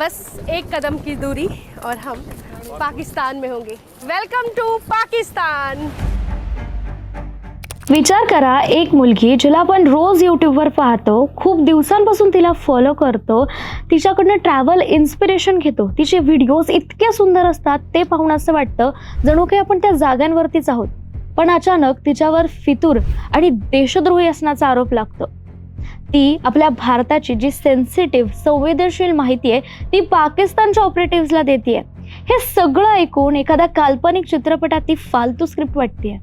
बस एक कदम की दूरी और हम पाकिस्तान में होंगे। Welcome to Pakistan. विचार करा एक मुलगी जिला आपण रोज यूट्यूबवर पाहतो खूप दिवसांपासून तिला फॉलो करतो तिच्याकडनं ट्रॅव्हल इन्स्पिरेशन घेतो तिचे व्हिडिओज इतके सुंदर असतात ते पाहून असं वाटतं जणू काही आपण त्या जागांवरतीच आहोत. पण अचानक तिच्यावर फितूर आणि देशद्रोही असण्याचा आरोप लागतो. ती आपल्या भारताची जी सेन्सिटिव्ह संवेदनशील माहिती आहे ती पाकिस्तानच्या ऑपरेटिव्हला देते हे सगळं ऐकून एखाद्या काल्पनिक चित्रपटात ती फालतू स्क्रिप्ट वाटते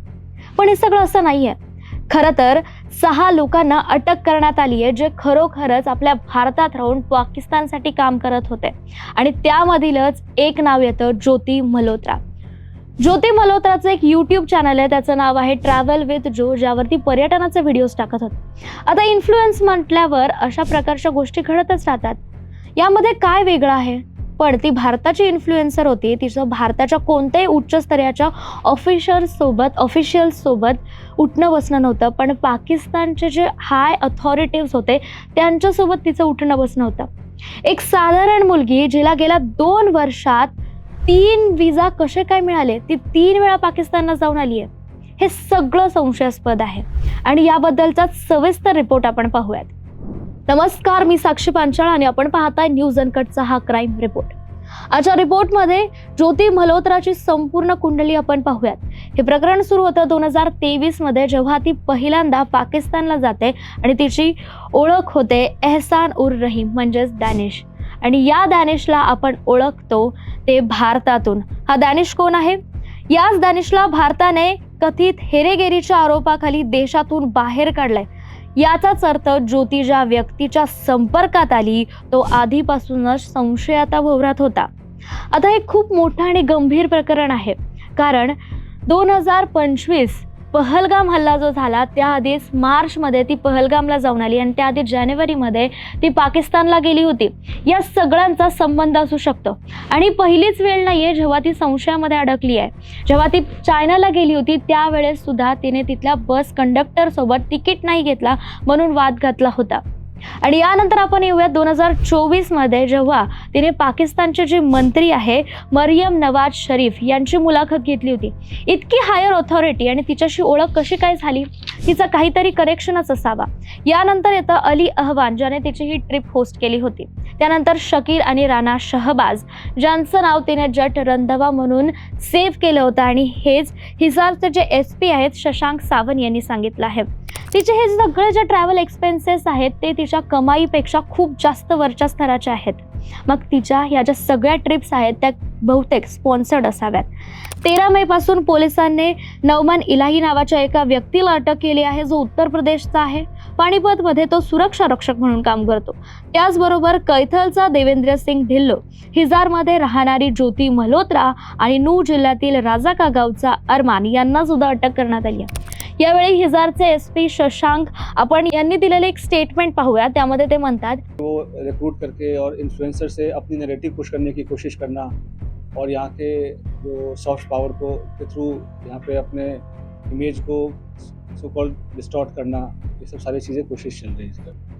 पण हे सगळं असं नाही आहे खरं तर सहा लोकांना अटक करण्यात आली आहे जे खरोखरच आपल्या भारतात राहून पाकिस्तानसाठी काम करत होते. आणि त्यामधीलच एक नाव येतं ज्योती मल्होत्रा. ज्योती मल्होत्राचं एक यूट्यूब चॅनल आहे. त्याचं नाव आहे ट्रॅव्हल विथ जो ज्यावरती पर्यटनाचे व्हिडिओज टाकत होते. आता इन्फ्लुएन्स म्हटल्यावर अशा प्रकारच्या गोष्टी घडतच राहतात. यामध्ये काय वेगळं आहे? पण ती भारताची इन्फ्लुएन्सर होती. तिचं भारताच्या कोणत्याही उच्चस्तरीयाच्या ऑफिशर्ससोबत ऑफिशियल्ससोबत उठणं बसणं नव्हतं. पण पाकिस्तानचे जे हाय अथॉरिटिव्स होते त्यांच्यासोबत तिचं उठणं बसणं होतं. एक साधारण मुलगी जिला गेल्या दोन वर्षात तीन विजा कसे काय मिळाले? ती तीन वेळा पाकिस्तानला जाऊन आली आहे. हे सगळं संशयास्पद आहे. आणि याबद्दलचा सविस्तर रिपोर्ट आपण पाहूयात. नमस्कार मी साक्षी पांचाळ आणि आपण पाहताय न्यूज अनकटचा हा क्राईम रिपोर्ट आजच्या रिपोर्टमध्ये ज्योती मल्होत्राची संपूर्ण कुंडली आपण पाहूयात. हे प्रकरण सुरू होतं दोन हजार तेवीसमध्ये जेव्हा ती पहिल्यांदा पाकिस्तानला जाते आणि तिची ओळख होते एहसान उर रहीम म्हणजेच डॅनिश आणि या डॅनिशला आपण ओळखतो ते भारतातून. हा डॅनिश कोण आहे? याच दानिशला भारताने कथित हेरेगेरीच्या आरोपाखाली देशातून बाहेर काढलाय. याचाच अर्थ ज्योती ज्या व्यक्तीच्या संपर्कात आली तो आधीपासूनच संशयाता भोवरात होता. आता हे खूप मोठं आणि गंभीर प्रकरण आहे. कारण दोन हजार पंचवीस पहलगाम हल्ला जो झाला त्याआधीच मार्चमध्ये ती पहलगामला जाऊन आली आणि त्याआधी जानेवारीमध्ये ती पाकिस्तानला गेली होती. या सगळ्यांचा संबंध असू शकतो. आणि पहिलीच वेळ नाही आहे जेव्हा ती संशयामध्ये अडकली आहे. जेव्हा ती चायनाला गेली होती त्यावेळेस सुद्धा तिने तिथल्या बस कंडक्टरसोबत तिकीट नाही घेतला म्हणून वाद घातला होता. आणि यानंतर आपण येऊया दोन हजार चोवीसमध्ये जेव्हा तिने पाकिस्तानचे जे मंत्री आहे मरियम नवाज शरीफ यांची मुलाखत घेतली होती. इतकी हायर ऑथॉरिटी आणि तिच्याशी ओळख कशी काय झाली? तिचा काहीतरी कनेक्शनच असावा. यानंतर येतं अली अहवान ज्याने तिची ही ट्रिप होस्ट केली होती. त्यानंतर शकीर आणि राणा शहबाज ज्यांचं नाव तिने जट रंधवा म्हणून सेव्ह केलं होतं. आणि हेच हिसारचे जे एस पी आहेत शशांक सावंत यांनी सांगितलं आहे. तिचे हे सगळे जे ट्रॅव्हल एक्सपेन्सेस आहेत ते तिच्या कमाईपेक्षा खूप जास्त वरच्या स्तराचे आहेत. मग तिच्या ह्या ज्या सगळ्या ट्रिप्स आहेत त्या बहुतेक स्पॉन्सर्ड असाव्यात. तेरा मे पासून पोलिसांनी नवमान इलाही नावाच्या एका व्यक्तीला अटक केली आहे जो उत्तर प्रदेशचा आहे. पाणीपतमध्ये तो सुरक्षा रक्षक म्हणून काम करतो. त्याचबरोबर कैथलचा देवेंद्र सिंग ढिल्लो हिजारमध्ये राहणारी ज्योती मल्होत्रा आणि नू जिल्ह्यातील राजाका गावचा अरमान यांना सुद्धा अटक करण्यात आली आहे. यावेळी हिजारचे एस पी शशांक आपण यांनी दिलेले एक स्टेटमेंट पाहूया. त्यामध्ये ते म्हणतात वो रिक्रूट करके और इन्फ्लुएंसर से अपनी नैरेटिव पुश करने की कोशिश करना और यहाँ के जो सॉफ्ट पावर को के थ्रू यहाँ पे अपने इमेज को सो कॉल्ड डिस्टॉर्ट करना ये सब सारी चीज़ें कोशिश चल रही है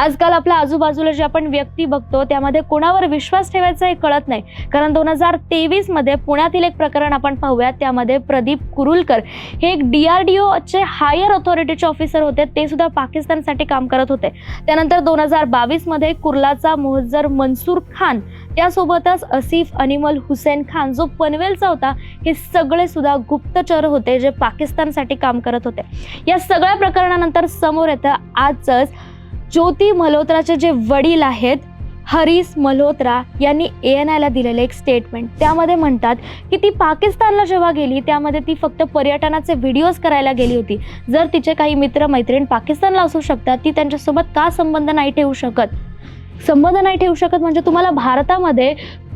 आजकाल आपल्या आजूबाजूला जे आपण व्यक्ती बघतो त्यामध्ये कोणावर विश्वास ठेवायचा हे कळत नाही. कारण दोन हजार तेवीसमध्ये पुण्यातील एक प्रकरण आपण पाहूया त्यामध्ये प्रदीप कुरुलकर हे एक डी आर डी ओचे हायर ऑथॉरिटीचे ऑफिसर होते. ते सुद्धा पाकिस्तानसाठी काम करत होते. त्यानंतर दोन हजार बावीसमध्ये कुर्लाचा मोहज्जर मनसूर खान त्यासोबतच असिफ अनिमल हुसेन खान जो पनवेलचा होता हे सगळे सुद्धा गुप्तचर होते जे पाकिस्तानसाठी काम करत होते. या सगळ्या प्रकरणानंतर समोर येतं आजच ज्योती मल्होत्राचे जे वडील आहेत हरीस मल्होत्रा यांनी ए एन आयला दिलेलं एक स्टेटमेंट त्यामध्ये म्हणतात की ती पाकिस्तानला जेव्हा गेली त्यामध्ये ती फक्त पर्यटनाचे व्हिडिओज करायला गेली होती. जर तिचे काही मित्र मैत्रीण पाकिस्तानला असू शकतात ती त्यांच्यासोबत का संबंध नाही ठेवू शकत? संबंध नाही ठेवू शकत म्हणजे तुम्हाला भारतामध्ये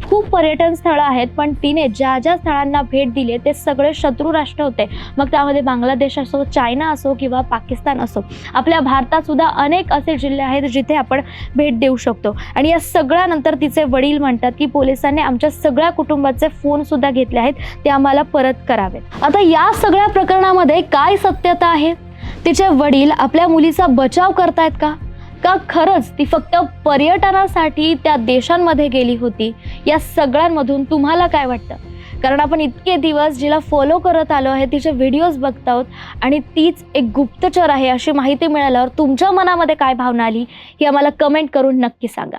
खूप पर्यटन स्थळं आहेत पण तिने ज्या ज्या स्थळांना भेट दिली आहे ते सगळे शत्रू राष्ट्र होते. मग त्यामध्ये बांगलादेश असो चायना असो किंवा पाकिस्तान असो आपल्या भारतात सुद्धा अनेक असे जिल्हे आहेत जिथे आपण भेट देऊ शकतो. आणि या सगळ्यानंतर तिचे वडील म्हणतात की पोलिसांनी आमच्या सगळ्या कुटुंबाचे फोन सुद्धा घेतले आहेत ते आम्हाला परत करावेत आता या सगळ्या प्रकरणामध्ये काय सत्यता आहे? तिचे वडील आपल्या मुलीचा बचाव करतायत का? का खरंच ती फक्त पर्यटनासाठी त्या देशांमध्ये गेली होती. या सगळ्यांमधून तुम्हाला काय वाटतं? कारण आपण इतके दिवस जिला फॉलो करत आलो आहे तिचे व्हिडिओज बघत आहोत आणि तीच एक गुप्तचर आहे अशी माहिती मिळाल्यावर तुमच्या मनामध्ये काय भावना आली ही आम्हाला कमेंट करून नक्की सांगा.